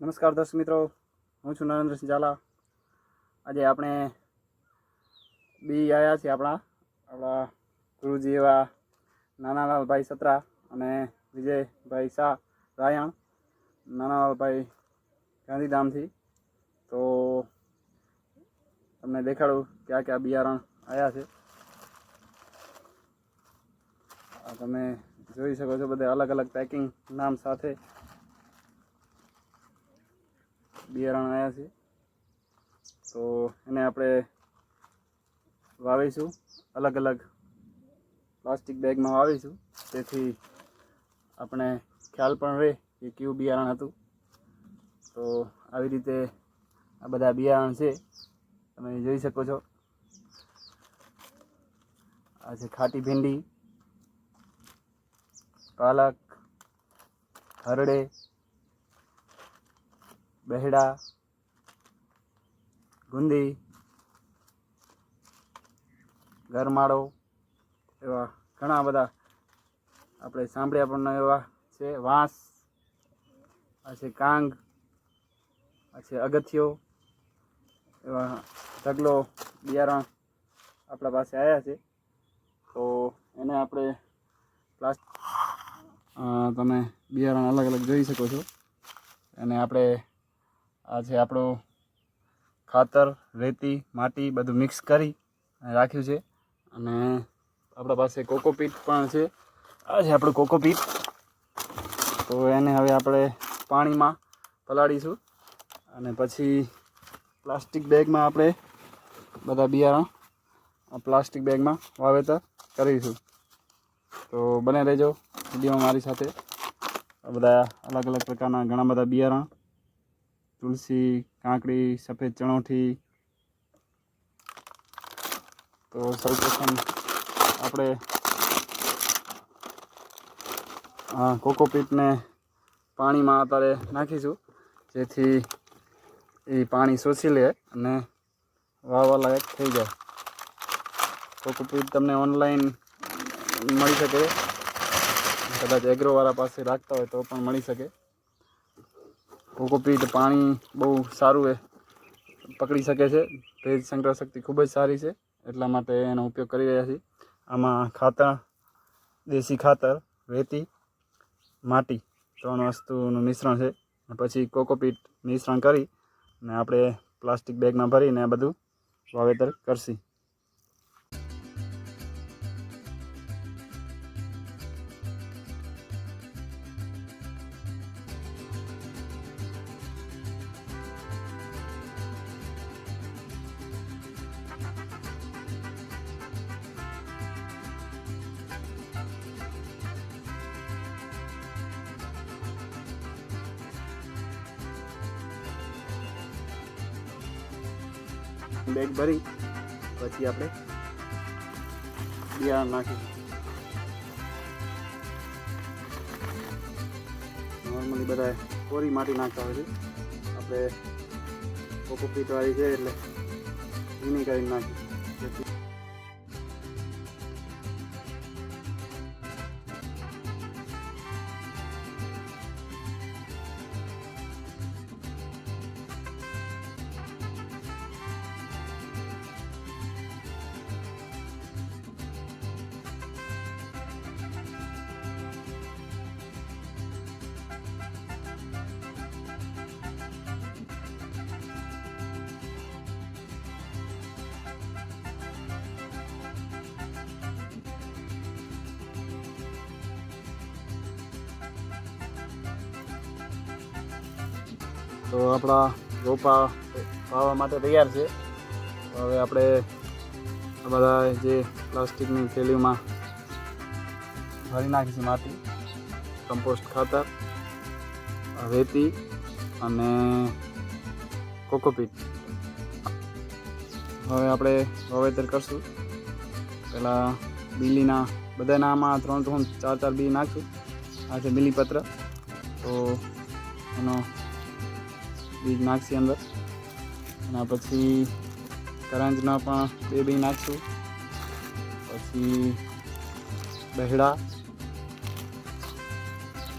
નમસ્કાર દર્શક મિત્રો, હું છું નરેન્દ્રસિંહ ઝાલા. આજે આપણે બી આવ્યા છીએ આપણા આપણા ગુરુજી એવા નાનાલાલભાઈ સત્રા અને વિજયભાઈ શાહ રાયણ. નાનાલાલભાઈ ગાંધીધામથી. તો તમને દેખાડું ક્યાં ક્યાં બિયારણ આવ્યા છે. તમે જોઈ શકો છો, બધા અલગ અલગ પેકિંગ નામ સાથે બિયારણ આવ્યા છે. તો એને આપણે વાવીશું. અલગ અલગ પ્લાસ્ટિક બેગમાં વાવીશું. તેથી આપણે ખ્યાલ પણ રહે કે કયું બિયારણ હતું. તો આવી રીતે આ બધા બિયારણ છે. તમે જોઈ શકો છો. આ છે ખાટી ભીંડી, પાલક, હરડે બહેડા, ગુંદી, ગરમાળો એવા ઘણા બધા આપણે સાંભળ્યા પણ એવા છે. વાંસ, આ છે કાંગ, આ છે અગથિયો એવા ઢગલો, બિયારણ આપણા પાસે આવ્યા છે. તો એને આપણે પ્લાસ્ટ તમે બિયારણ અલગ અલગ જોઈ શકો છો. અને આપણે આ છે આપણું ખાતર, રેતી, માટી બધું મિક્સ કરી રાખ્યું છે. અને આપણા પાસે કોકોપીટ પણ છે. આ છે આપણું કોકોપીટ તો એને હવે આપણે પાણીમાં પલાળીશું. અને પછી પ્લાસ્ટિક બેગમાં આપણે બધા બિયારણ પ્લાસ્ટિક બેગમાં વાવેતર કરીશું. તો બને રહેજો વિડીયોમાં મારી સાથે. બધા અલગ અલગ પ્રકારના ઘણા બધા બિયારણ તુલસી, કાંકડી, સફેદ ચણોઠી. તો સૌપ્રથમ આપણે કોકોપીટને પાણીમાં અત્યારે નાખીશું, જેથી એ પાણી શોષી લે અને વાવવા લાયક થઈ જાય. કોકોપીટ તમને ઓનલાઈન મળી શકે. કદાચ એગ્રોવાળા પાસે રાખતા હોય તો પણ મળી શકે. કોકોપીટ પાણી બહુ સારું એ પકડી શકે છે. ભેજ સંગ્રહ શક્તિ ખૂબ જ સારી છે. એટલા માટે એનો ઉપયોગ કરી રહ્યા છીએ. આમાં ખાતર, દેશી ખાતર, રેતી, માટી ત્રણ વસ્તુનું મિશ્રણ છે. પછી કોકોપીટ મિશ્રણ કરી ને આપણે પ્લાસ્ટિક બેગમાં ભરીને આ બધું વાવેતર કરશી. બેગ ભરી, પછી આપણે બિયારણ નાખીશું. નોર્મલી બધા કોરી માટી નાખતા હોય છે. આપણે કોકોપીટ વાળી છે એટલે ભીની કરીને નાખી તો આપણા રોપા વાવવા માટે તૈયાર છે. હવે આપણે આ બધા જે પ્લાસ્ટિકની થેલીમાં ભરી નાખીશું માટી, કમ્પોસ્ટ ખાતર રેતી અને કોકોપીટ હવે આપણે વાવેતર કરશું. પહેલાં બીલીના બધાના આમાં ત્રણ ત્રણ ચાર ચાર બી નાખશું. આ છે બીલીપત્ર. તો એનો બીજ નાખશી અંદર. એના પછી કરંજના પણ બે બી નાખશું. પછી બહેડા,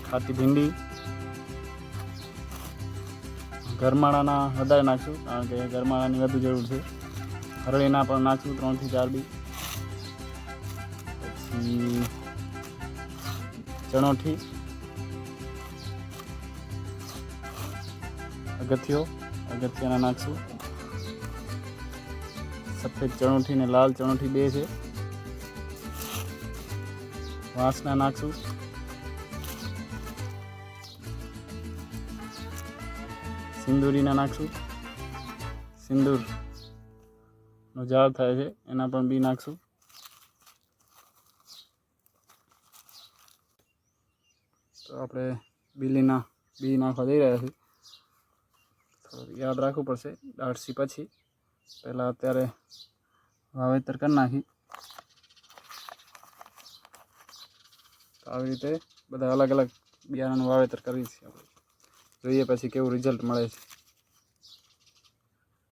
ખાટી ભીંડી, ગરમાળાના વધારે નાખશું, કારણ કે ગરમાળાની વધુ જરૂર છે. હરળીના પણ નાખશું ત્રણથી ચાર બી. પછી ચણોઠી અગથિયો અગથિયાના નાખશું સફેદ ચણોઠી ને લાલ ચણોઠી બે છે. વાંસના નાખશું સિંદૂરીના નાખશું સિંદૂર નો ઝાડ થાય છે, એના પણ બી નાખશું તો આપણે બીલીના બી નાખવા જઈ રહ્યા છીએ. યાદ રાખવું પડશે. દાળસી પછી પહેલાં અત્યારે વાવેતર કરી નાખી. તો આવી રીતે બધા અલગ અલગ બિયારણનું વાવેતર કરીએ છીએ આપણે. જોઈએ પછી કેવું રિઝલ્ટ મળે છે.